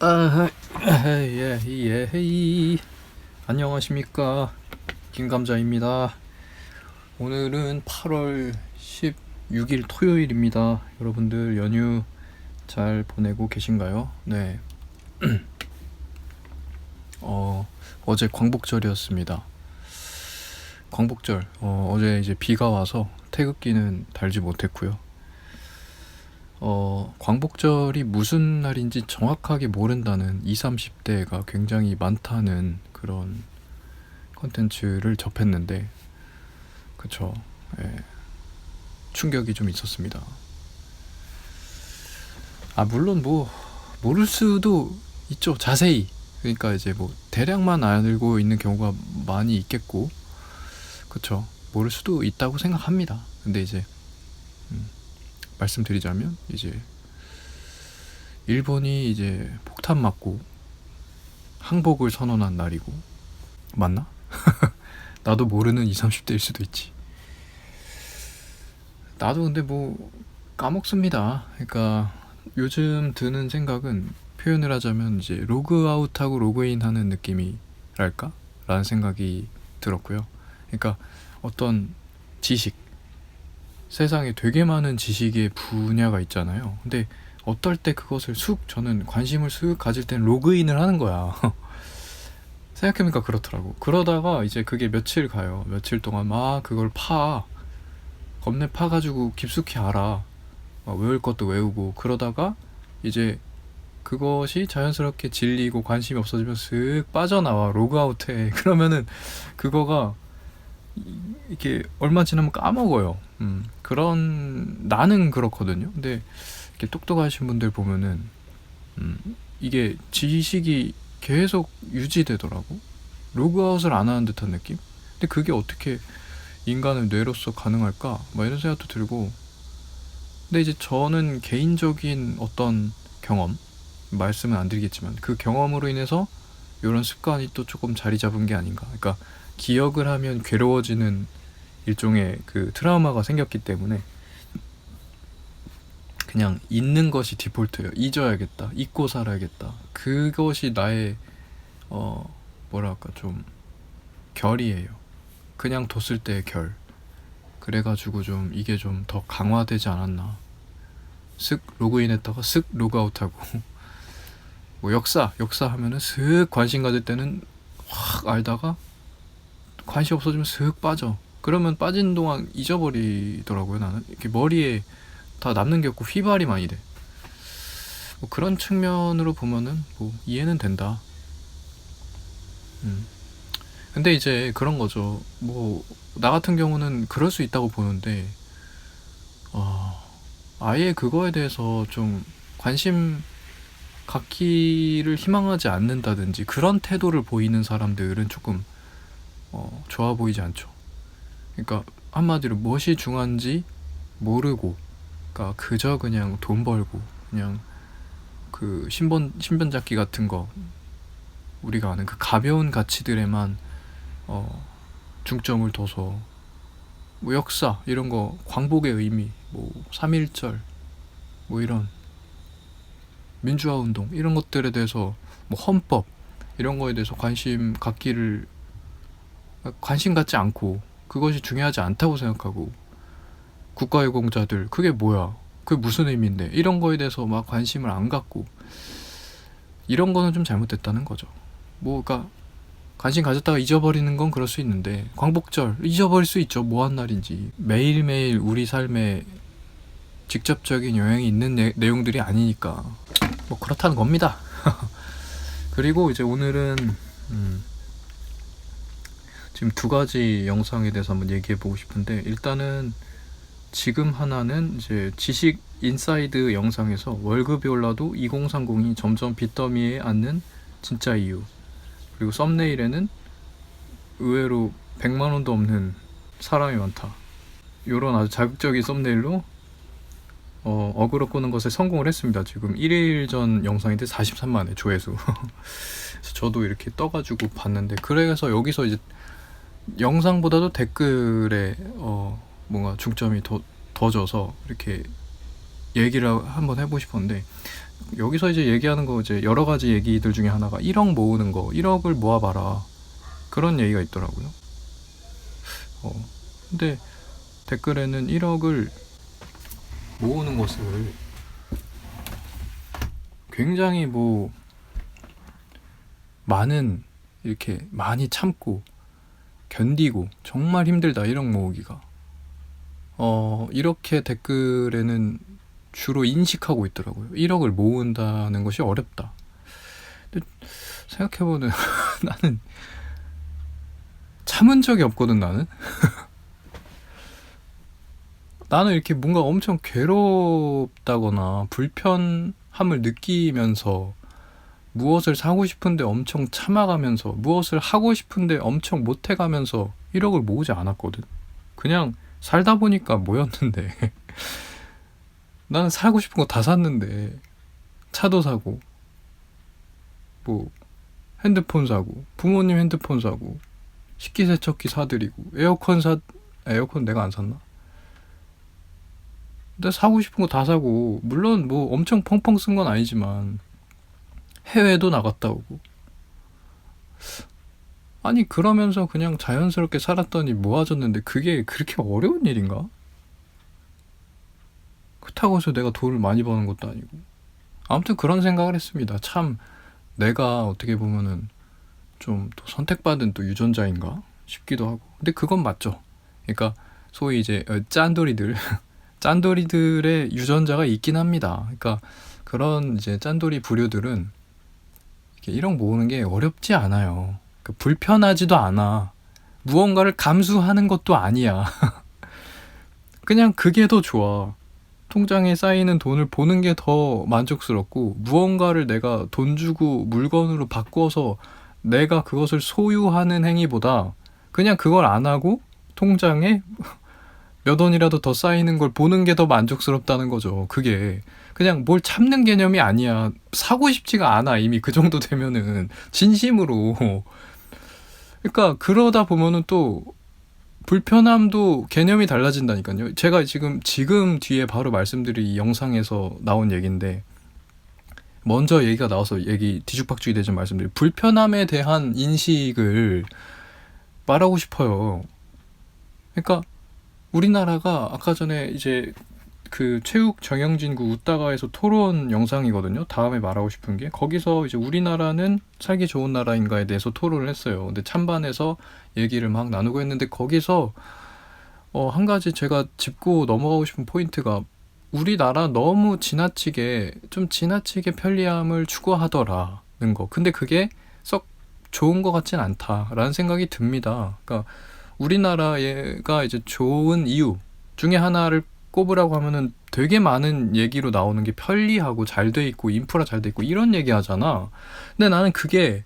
아, 예, 예, 예. 안녕하십니까. 김감자입니다. 오늘은 8월 16일 토요일입니다. 여러분들 연휴 잘 보내고 계신가요? 네. 어, 어제 광복절이었습니다. 광복절. 어, 어제 이제 비가 와서 태극기는 달지 못했고요. 어, 광복절이 무슨 날인지 정확하게 모른다는 20, 30대가 굉장히 많다는 그런 컨텐츠를 접했는데, 그쵸. 예. 충격이 좀 있었습니다. 아, 물론 뭐, 모를 수도 있죠. 자세히. 그러니까 이제 뭐, 대략만 알고 있는 경우가 많이 있겠고, 그쵸. 모를 수도 있다고 생각합니다. 근데 이제, 음, 말씀드리자면 이제 일본이 이제 폭탄 맞고 항복을 선언한 날이고 맞나? 나도 모르는 20, 30대일 수도 있지. 나도 근데 뭐 까먹습니다. 그러니까 요즘 드는 생각은 표현을 하자면 이제 로그아웃하고 로그인 하는 느낌이랄까? 라는 생각이 들었고요. 그러니까 어떤 지식, 세상에 되게 많은 지식의 분야가 있잖아요. 근데 어떨 때 그것을 쑥 저는 관심을 쑥 가질 때는 로그인을 하는 거야. 생각해보니까 그렇더라고. 그러다가 이제 그게 며칠 가요. 며칠 동안 막 그걸 파. 겁내 파가지고 깊숙이 알아. 막 외울 것도 외우고 그러다가 이제 그것이 자연스럽게 질리고 관심이 없어지면 슥 빠져나와 로그아웃해. 그러면은 그거가 이- 이렇게 얼마 지나면 까먹어요. 음, 그런 나는 그렇거든요. 근데 이렇게 똑똑하신 분들 보면은 음, 이게 지식이 계속 유지되더라고. 로그아웃을 안 하는 듯한 느낌? 근데 그게 어떻게 인간의 뇌로서 가능할까? 뭐 이런 생각도 들고. 근데 이제 저는 개인적인 어떤 경험, 말씀은 안 드리겠지만 그 경험으로 인해서 이런 습관이 또 조금 자리 잡은 게 아닌가. 그러니까 기억을 하면 괴로워지는 일종의 그 트라우마가 생겼기 때문에 그냥 잊는 것이 디폴트예요. 잊어야겠다. 잊고 살아야겠다. 그것이 나의 어 뭐랄까 좀 결이에요. 그냥 뒀을 때의 결. 그래가지고 좀 이게 좀 더 강화되지 않았나. 쓱 로그인했다가 쓱 로그아웃하고 뭐 역사 역사 하면은 슥 관심 가질 때는 확 알다가 관심 없어지면 슥 빠져. 그러면 빠진 동안 잊어버리더라고요, 나는. 이렇게 머리에 다 남는 게 없고 휘발이 많이 돼. 뭐 그런 측면으로 보면은 뭐 이해는 된다. 음. 근데 이제 그런 거죠. 뭐, 나 같은 경우는 그럴 수 있다고 보는데, 어, 아예 그거에 대해서 좀 관심 갖기를 희망하지 않는다든지 그런 태도를 보이는 사람들은 조금 어, 좋아 보이지 않죠. 그러니까 한마디로 무엇이 중요한지 모르고, 그러니까 그저 그냥 돈 벌고, 그냥 그 신변 신변 잡기 같은 거 우리가 아는 그 가벼운 가치들에만 어, 중점을 둬서 뭐 역사 이런 거 광복의 의미, 뭐 삼일절, 뭐 이런 민주화 운동 이런 것들에 대해서 뭐 헌법 이런 거에 대해서 관심 갖기를 관심 갖지 않고 그것이 중요하지 않다고 생각하고 국가유공자들 그게 뭐야? 그게 무슨 의미인데? 이런 거에 대해서 막 관심을 안 갖고 이런 거는 좀 잘못됐다는 거죠. 뭐 그러니까 관심 가졌다가 잊어버리는 건 그럴 수 있는데 광복절 잊어버릴 수 있죠. 뭐 한 날인지. 매일매일 우리 삶에 직접적인 영향이 있는 내, 내용들이 아니니까. 뭐 그렇다는 겁니다. 그리고 이제 오늘은 음, 지금 두 가지 영상에 대해서 한번 얘기해 보고 싶은데 일단은 지금 하나는 이제 지식 인사이드 영상에서 월급이 올라도 2030이 점점 빚더미에 앉는 진짜 이유. 그리고 썸네일에는 의외로 100만 원도 없는 사람이 많다. 이런 아주 자극적인 썸네일로 어, 어그로 끄는 것에 성공을 했습니다. 지금 1일 전 영상인데 43만회 조회수. 저도 이렇게 떠가지고 봤는데 그래서 여기서 이제 영상보다도 댓글에 어 뭔가 중점이 더더 져서 이렇게 얘기를 한번 해보고 싶었는데 여기서 이제 얘기하는 거 이제 여러 가지 얘기들 중에 하나가 1억 모으는 거, 1억을 모아봐라 그런 얘기가 있더라고요. 어, 근데 댓글에는 1억을 모으는 것을 굉장히 뭐 많은 이렇게 많이 참고 견디고 정말 힘들다 1억 모으기가. 어 이렇게 댓글에는 주로 인식하고 있더라고요. 1억을 모은다는 것이 어렵다. 근데 생각해보면 나는 참은 적이 없거든 나는. 나는 이렇게 뭔가 엄청 괴롭다거나 불편함을 느끼면서 무엇을 사고 싶은데 엄청 참아가면서 무엇을 하고 싶은데 엄청 못해가면서 1억을 모으지 않았거든. 그냥 살다 보니까 모였는데 나는 사고 싶은 거 다 샀는데 차도 사고 뭐 핸드폰 사고 부모님 핸드폰 사고 식기세척기 사드리고 에어컨 사 에어컨 내가 안 샀나? 근데 사고 싶은 거 다 사고 물론 뭐 엄청 펑펑 쓴 건 아니지만 해외도 나갔다 오고. 아니 그러면서 그냥 자연스럽게 살았더니 모아졌는데 그게 그렇게 어려운 일인가? 그렇다고 해서 내가 돈을 많이 버는 것도 아니고. 아무튼 그런 생각을 했습니다. 참 내가 어떻게 보면은 좀 또 선택받은 또 유전자인가 싶기도 하고. 근데 그건 맞죠. 그러니까 소위 이제 어, 짠돌이들. 짠돌이들의 유전자가 있긴 합니다. 그러니까 그런 이제 짠돌이 부류들은 1억 모으는 게 어렵지 않아요. 그 불편하지도 않아. 무언가를 감수하는 것도 아니야. 그냥 그게 더 좋아. 통장에 쌓이는 돈을 보는 게 더 만족스럽고 무언가를 내가 돈 주고 물건으로 바꿔서 내가 그것을 소유하는 행위보다 그냥 그걸 안 하고 통장에 몇 원이라도 더 쌓이는 걸 보는 게 더 만족스럽다는 거죠. 그게 그냥 뭘 참는 개념이 아니야. 사고 싶지가 않아. 이미 그 정도 되면은 진심으로. 그러니까 그러다 보면은 또 불편함도 개념이 달라진다니까요. 제가 지금 지금 뒤에 바로 말씀드릴 이 영상에서 나온 얘기인데 먼저 얘기가 나와서 얘기 뒤죽박죽이 되지 말씀드릴 불편함에 대한 인식을 말하고 싶어요. 그러니까 우리나라가 아까 전에 이제 그 체육 정영진구 웃다가에서 토론 영상이거든요. 다음에 말하고 싶은 게 거기서 이제 우리나라는 살기 좋은 나라인가에 대해서 토론을 했어요. 근데 찬반에서 얘기를 막 나누고 했는데 거기서 어, 한 가지 제가 짚고 넘어가고 싶은 포인트가 우리나라 너무 지나치게 좀 지나치게 편리함을 추구하더라는 거. 근데 그게 썩 좋은 것 같진 않다라는 생각이 듭니다. 그러니까 우리나라가 이제 좋은 이유 중에 하나를 꼽으라고 하면은 되게 많은 얘기로 나오는 게 편리하고 잘 돼 있고 인프라 잘 돼 있고 이런 얘기 하잖아. 근데 나는 그게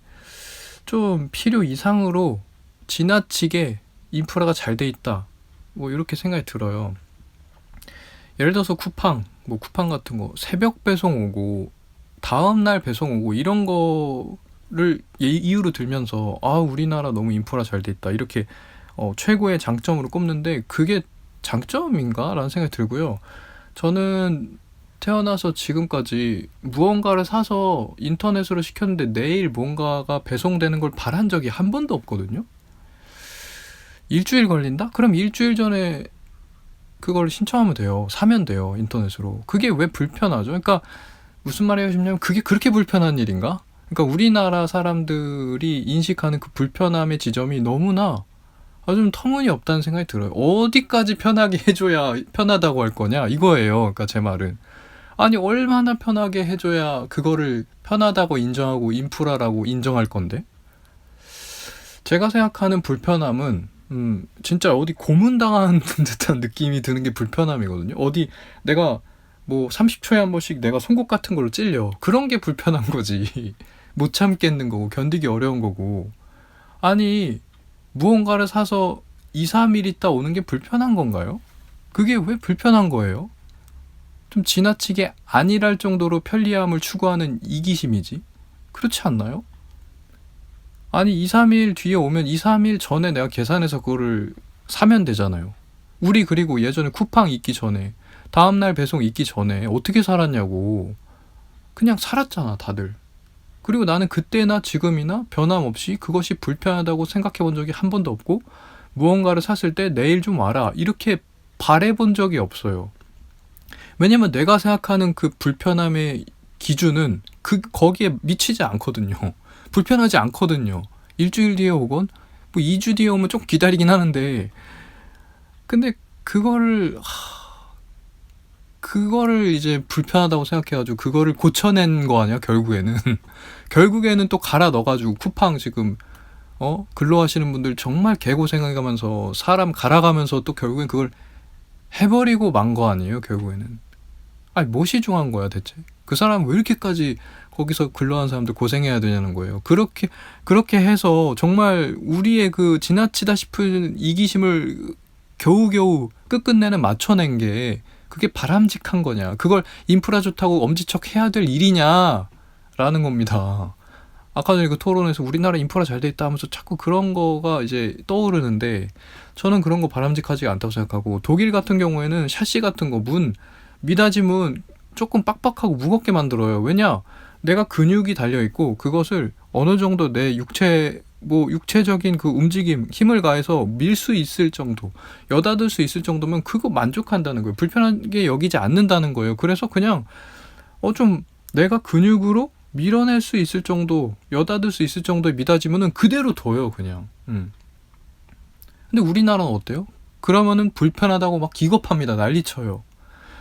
좀 필요 이상으로 지나치게 인프라가 잘 돼 있다. 뭐 이렇게 생각이 들어요. 예를 들어서 쿠팡, 뭐 쿠팡 같은 거 새벽 배송 오고 다음 날 배송 오고 이런 거를 예, 이유로 들면서 아 우리나라 너무 인프라 잘 돼 있다 이렇게 어, 최고의 장점으로 꼽는데 그게 장점인가라는 생각이 들고요. 저는 태어나서 지금까지 무언가를 사서 인터넷으로 시켰는데 내일 뭔가가 배송되는 걸 바란 적이 한 번도 없거든요. 일주일 걸린다? 그럼 일주일 전에 그걸 신청하면 돼요. 사면 돼요. 인터넷으로. 그게 왜 불편하죠? 그러니까 무슨 말이 하고 싶냐면 그게 그렇게 불편한 일인가? 그러니까 우리나라 사람들이 인식하는 그 불편함의 지점이 너무나 아, 좀 터무니없다는 생각이 들어요. 어디까지 편하게 해줘야 편하다고 할 거냐? 이거예요. 그러니까 제 말은. 아니, 얼마나 편하게 해줘야 그거를 편하다고 인정하고 인프라라고 인정할 건데? 제가 생각하는 불편함은, 음, 진짜 어디 고문당한 듯한 느낌이 드는 게 불편함이거든요. 어디 내가 뭐 30초에 한 번씩 내가 송곳 같은 걸로 찔려. 그런 게 불편한 거지. 못 참겠는 거고, 견디기 어려운 거고. 아니, 무언가를 사서 2, 3일 있다 오는 게 불편한 건가요? 그게 왜 불편한 거예요? 좀 지나치게 안일할 정도로 편리함을 추구하는 이기심이지. 그렇지 않나요? 아니, 2, 3일 뒤에 오면 2, 3일 전에 내가 계산해서 그거를 사면 되잖아요. 우리 그리고 예전에 쿠팡 있기 전에, 다음날 배송 있기 전에 어떻게 살았냐고. 그냥 살았잖아, 다들. 그리고 나는 그때나 지금이나 변함없이 그것이 불편하다고 생각해 본 적이 한 번도 없고, 무언가를 샀을 때 내일 좀 와라. 이렇게 바래 본 적이 없어요. 왜냐면 내가 생각하는 그 불편함의 기준은 그, 거기에 미치지 않거든요. 불편하지 않거든요. 일주일 뒤에 오건, 뭐 2주 뒤에 오면 좀 기다리긴 하는데, 근데 그거를, 하, 그거를 이제 불편하다고 생각해가지고 그거를 고쳐낸 거 아니야, 결국에는. 결국에는 또 갈아 넣어가지고 쿠팡 지금, 어? 근로하시는 분들 정말 개고생해가면서 사람 갈아가면서 또 결국엔 그걸 해버리고 만 거 아니에요, 결국에는. 아니, 무엇이 중요한 거야, 대체? 그 사람 왜 이렇게까지 거기서 근로한 사람들 고생해야 되냐는 거예요. 그렇게, 그렇게 해서 정말 우리의 그 지나치다 싶은 이기심을 겨우겨우 끝끝내는 맞춰낸 게 그게 바람직한 거냐. 그걸 인프라 좋다고 엄지척 해야 될 일이냐. 라는 겁니다. 아까 전에 그 토론에서 우리나라 인프라 잘 돼 있다 하면서 자꾸 그런 거가 이제 떠오르는데 저는 그런 거 바람직하지 않다고 생각하고 독일 같은 경우에는 샤시 같은 거 문 미닫이 문 조금 빡빡하고 무겁게 만들어요. 왜냐? 내가 근육이 달려 있고 그것을 어느 정도 내 육체 뭐 육체적인 그 움직임 힘을 가해서 밀 수 있을 정도 여닫을 수 있을 정도면 그거 만족한다는 거예요. 불편하게 여기지 않는다는 거예요. 그래서 그냥 어 좀 내가 근육으로 밀어낼 수 있을 정도 여닫을 수 있을 정도의 미닫이면은 그대로 둬요 그냥. 음. 근데 우리나라는 어때요? 그러면은 불편하다고 막 기겁합니다. 난리쳐요.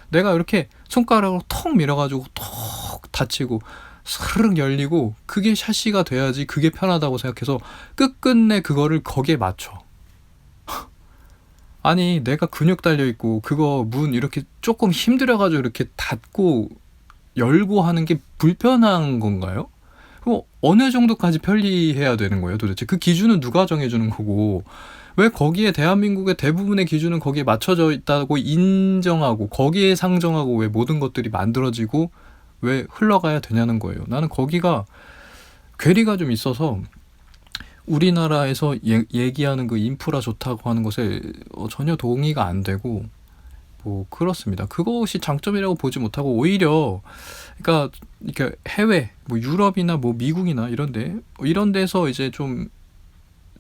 내가 이렇게 손가락으로 턱 밀어가지고 턱 다치고 스르륵 열리고 그게 샤시가 돼야지 그게 편하다고 생각해서 끝끝내 그거를 거기에 맞춰. 아니 내가 근육 달려 있고 그거 문 이렇게 조금 힘들어 가지고 이렇게 닫고 열고 하는 게 불편한 건가요? 그럼 어느 정도까지 편리해야 되는 거예요 도대체 그 기준은 누가 정해 주는 거고 왜 거기에 대한민국의 대부분의 기준은 거기에 맞춰져 있다고 인정하고 거기에 상정하고 왜 모든 것들이 만들어지고 왜 흘러가야 되냐는 거예요. 나는 거기가 괴리가 좀 있어서 우리나라에서 예, 얘기하는 그 인프라 좋다고 하는 것에 어, 전혀 동의가 안 되고 뭐 그렇습니다. 그것이 장점이라고 보지 못하고 오히려 그러니까 이렇게 해외 뭐 유럽이나 뭐 미국이나 이런데 이런 데서 이제 좀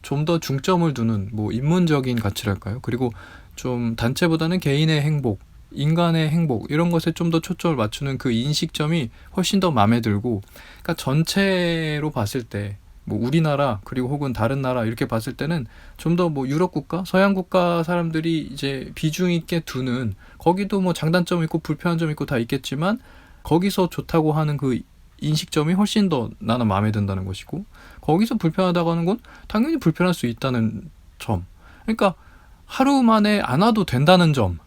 좀 더 중점을 두는 뭐 인문적인 가치랄까요? 그리고 좀 단체보다는 개인의 행복, 인간의 행복 이런 것에 좀 더 초점을 맞추는 그 인식점이 훨씬 더 마음에 들고 그러니까 전체로 봤을 때 뭐 우리나라 그리고 혹은 다른 나라 이렇게 봤을 때는 좀 더 뭐 유럽 국가, 서양 국가 사람들이 이제 비중 있게 두는 거기도 뭐 장단점 있고 불편한 점 있고 다 있겠지만 거기서 좋다고 하는 그 인식점이 훨씬 더 나는 마음에 든다는 것이고 거기서 불편하다고 하는 건 당연히 불편할 수 있다는 점. 그러니까 하루 만에 안 와도 된다는 점.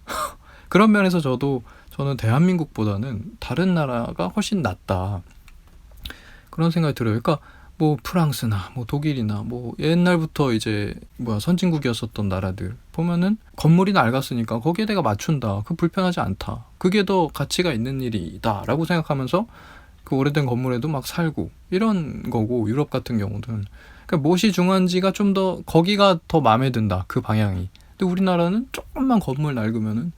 그런 면에서 저도 저는 대한민국보다는 다른 나라가 훨씬 낫다. 그런 생각이 들어요. 그러니까 뭐 프랑스나 뭐 독일이나 뭐 옛날부터 이제 뭐야 선진국이었었던 나라들 보면은 건물이 낡았으니까 거기에 내가 맞춘다. 그 불편하지 않다. 그게 더 가치가 있는 일이다라고 생각하면서 그 오래된 건물에도 막 살고 이런 거고 유럽 같은 경우는 그러니까 무엇이 중요한지가 좀 더 거기가 더 마음에 든다. 그 방향이. 근데 우리나라는 조금만 건물 낡으면은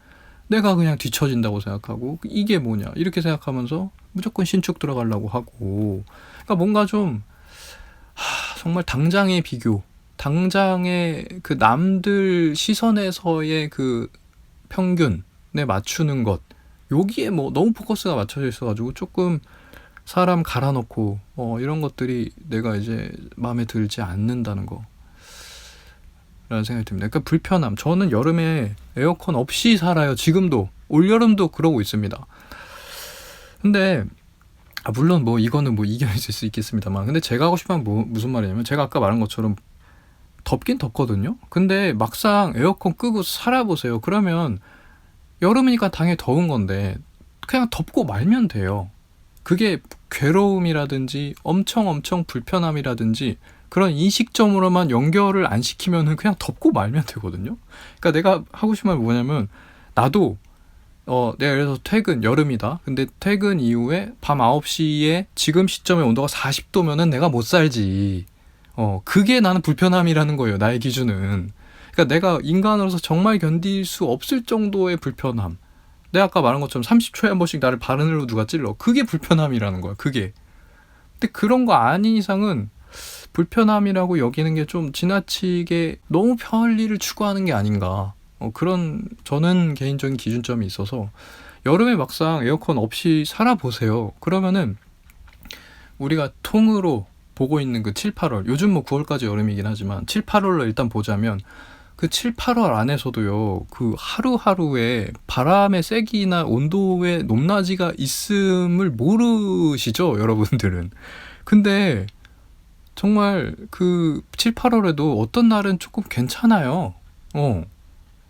내가 그냥 뒤처진다고 생각하고 이게 뭐냐? 이렇게 생각하면서 무조건 신축 들어가려고 하고. 그러니까 뭔가 좀 하, 정말 당장의 비교 당장의 그 남들 시선에서의 그 평균에 맞추는 것. 여기에 뭐 너무 포커스가 맞춰져 있어가지고 조금 사람 갈아놓고 어 이런 것들이 내가 이제 마음에 들지 않는다는 거 라는 생각이 듭니다. 그러니까 불편함. 저는 여름에 에어컨 없이 살아요. 지금도. 올여름도 그러고 있습니다. 근데, 아, 물론 뭐 이거는 뭐 이겨냈을 수 있겠습니다만. 근데 제가 하고 싶은 뭐, 무슨 말이냐면, 제가 아까 말한 것처럼 덥긴 덥거든요? 근데 막상 에어컨 끄고 살아보세요. 그러면 여름이니까 당연히 더운 건데, 그냥 덥고 말면 돼요. 그게 괴로움이라든지 엄청 엄청 불편함이라든지 그런 인식점으로만 연결을 안 시키면은 그냥 덮고 말면 되거든요. 그러니까 내가 하고 싶은 말 뭐냐면 나도 어 내가 그래서 퇴근 여름이다. 근데 퇴근 이후에 밤 9시에 지금 시점의 온도가 40도면은 내가 못 살지. 어 그게 나는 불편함이라는 거예요. 나의 기준은. 그러니까 내가 인간으로서 정말 견딜 수 없을 정도의 불편함. 내가 아까 말한 것처럼 30초에 한 번씩 나를 바른으로 누가 찔러. 그게 불편함이라는 거야. 그게. 근데 그런 거 아닌 이상은 불편함이라고 여기는 게 좀 지나치게 너무 편리를 추구하는 게 아닌가. 어, 그런 저는 개인적인 기준점이 있어서 여름에 막상 에어컨 없이 살아보세요. 그러면은 우리가 통으로 보고 있는 그 7, 8월 요즘 뭐 9월까지 여름이긴 하지만 7, 8월로 일단 보자면 그 7, 8월 안에서도요 그 하루하루의 바람의 세기나 온도의 높낮이가 있음을 모르시죠 여러분들은 근데 정말 그 7, 8월에도 어떤 날은 조금 괜찮아요. 어.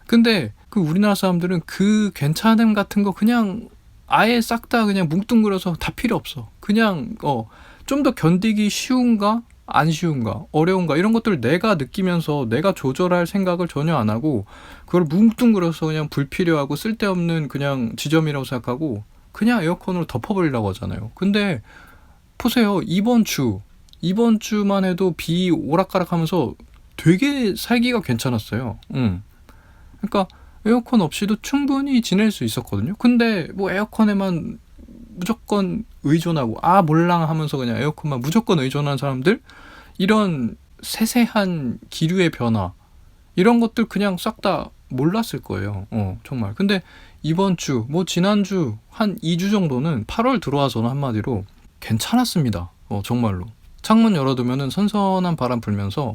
근데 그 우리나라 사람들은 그 괜찮음 같은 거 그냥 아예 싹 다 그냥 뭉뚱그려서 다 필요 없어. 그냥 어 좀 더 견디기 쉬운가? 안 쉬운가? 어려운가? 이런 것들을 내가 느끼면서 내가 조절할 생각을 전혀 안 하고 그걸 뭉뚱그려서 그냥 불필요하고 쓸데없는 그냥 지점이라고 생각하고 그냥 에어컨으로 덮어버리려고 하잖아요. 근데 보세요. 이번 주 이번 주만 해도 비 오락가락하면서 되게 살기가 괜찮았어요. 음. 그러니까 에어컨 없이도 충분히 지낼 수 있었거든요. 근데 뭐 에어컨에만 무조건 의존하고 아 몰랑 하면서 그냥 에어컨만 무조건 의존하는 사람들 이런 세세한 기류의 변화 이런 것들 그냥 싹 다 몰랐을 거예요. 어, 정말. 근데 이번 주, 뭐 지난주 한 2주 정도는 8월 들어와서는 한마디로 괜찮았습니다. 어, 정말로. 창문 열어두면은 선선한 바람 불면서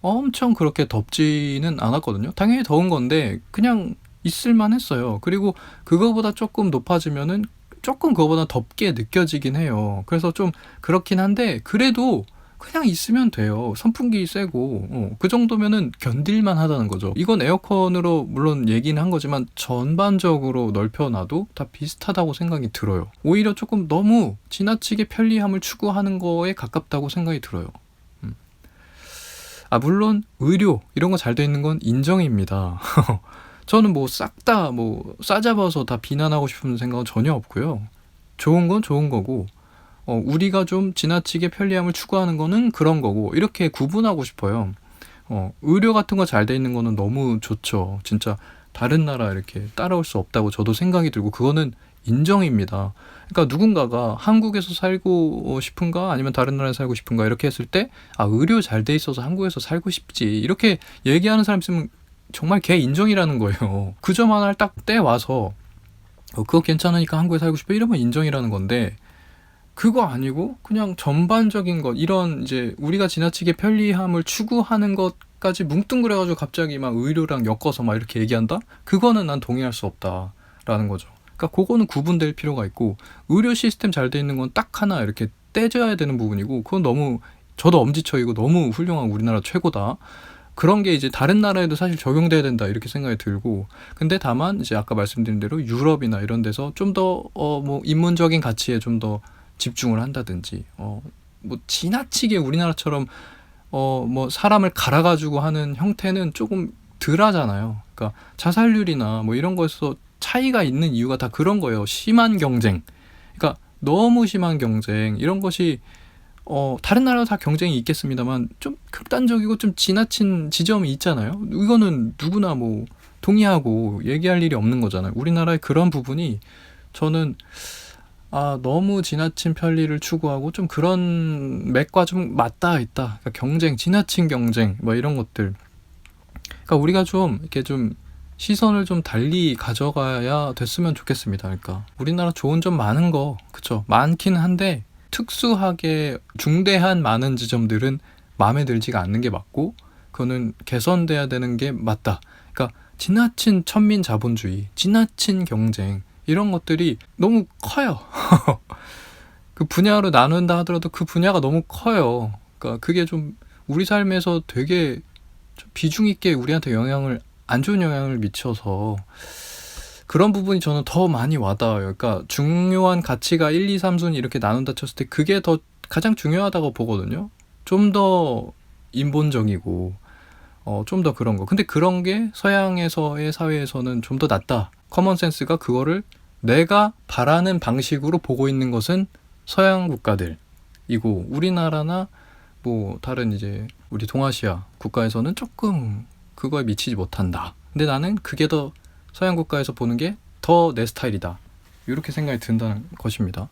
엄청 그렇게 덥지는 않았거든요. 당연히 더운 건데 그냥 있을만 했어요. 그리고 그거보다 조금 높아지면은 조금 그거보다 덥게 느껴지긴 해요. 그래서 좀 그렇긴 한데 그래도 그냥 있으면 돼요. 선풍기 쐬고 어, 그 정도면은 견딜만 하다는 거죠. 이건 에어컨으로 물론 얘기는 한 거지만 전반적으로 넓혀놔도 다 비슷하다고 생각이 들어요. 오히려 조금 너무 지나치게 편리함을 추구하는 거에 가깝다고 생각이 들어요. 아 물론 의료 이런 거 잘 돼 있는 건 인정입니다. 저는 뭐 싹 다 뭐 싸잡아서 다 비난하고 싶은 생각은 전혀 없고요. 좋은 건 좋은 거고 어, 우리가 좀 지나치게 편리함을 추구하는 거는 그런 거고 이렇게 구분하고 싶어요. 어, 의료 같은 거 잘 돼 있는 거는 너무 좋죠. 진짜 다른 나라 이렇게 따라올 수 없다고 저도 생각이 들고 그거는 인정입니다. 그러니까 누군가가 한국에서 살고 싶은가 아니면 다른 나라에 살고 싶은가 이렇게 했을 때 아 의료 잘 돼 있어서 한국에서 살고 싶지 이렇게 얘기하는 사람 있으면 정말 개 인정이라는 거예요. 그 점 하나를 딱 떼 와서 어, 그거 괜찮으니까 한국에 살고 싶어 이러면 인정이라는 건데 그거 아니고 그냥 전반적인 것 이런 이제 우리가 지나치게 편리함을 추구하는 것까지 뭉뚱그려가지고 갑자기 막 의료랑 엮어서 막 이렇게 얘기한다? 그거는 난 동의할 수 없다라는 거죠. 그러니까 그거는 구분될 필요가 있고 의료 시스템 잘 돼 있는 건 딱 하나 이렇게 떼줘야 되는 부분이고 그건 너무 저도 엄지척이고 너무 훌륭한 우리나라 최고다. 그런 게 이제 다른 나라에도 사실 적용돼야 된다 이렇게 생각이 들고 근데 다만 이제 아까 말씀드린 대로 유럽이나 이런 데서 좀 더 어 뭐 인문적인 가치에 좀더 집중을 한다든지 어 뭐 지나치게 우리나라처럼 어 뭐 사람을 갈아 가지고 하는 형태는 조금 덜하잖아요. 그러니까 자살률이나 뭐 이런 거에서 차이가 있는 이유가 다 그런 거예요. 심한 경쟁. 그러니까 너무 심한 경쟁 이런 것이 어 다른 나라도 다 경쟁이 있겠습니다만 좀 극단적이고 좀 지나친 지점이 있잖아요. 이거는 누구나 뭐 동의하고 얘기할 일이 없는 거잖아요. 우리나라의 그런 부분이 저는 아 너무 지나친 편리를 추구하고 좀 그런 맥과 좀 맞닿아 있다. 그러니까 경쟁, 지나친 경쟁 뭐 이런 것들. 그러니까 우리가 좀 이렇게 좀 시선을 좀 달리 가져가야 됐으면 좋겠습니다. 그러니까 우리나라 좋은 점 많은 거 그쵸 많긴 한데 특수하게 중대한 많은 지점들은 마음에 들지가 않는 게 맞고 그거는 개선돼야 되는 게 맞다. 그러니까 지나친 천민 자본주의, 지나친 경쟁 이런 것들이 너무 커요. 그 분야로 나눈다 하더라도 그 분야가 너무 커요. 그러니까 그게 좀 우리 삶에서 되게 좀 비중 있게 우리한테 영향을 안 좋은 영향을 미쳐서 그런 부분이 저는 더 많이 와닿아요. 그러니까 중요한 가치가 1, 2, 3순위 이렇게 나눈다 쳤을 때 그게 더 가장 중요하다고 보거든요. 좀 더 인본적이고 어, 좀 더 그런 거. 근데 그런 게 서양에서의 사회에서는 좀 더 낫다. 커먼 센스가 그거를 내가 바라는 방식으로 보고 있는 것은 서양 국가들이고 우리나라나 뭐 다른 이제 우리 동아시아 국가에서는 조금 그거에 미치지 못한다. 근데 나는 그게 더 서양 국가에서 보는 게 더 내 스타일이다. 이렇게 생각이 든다는 것입니다.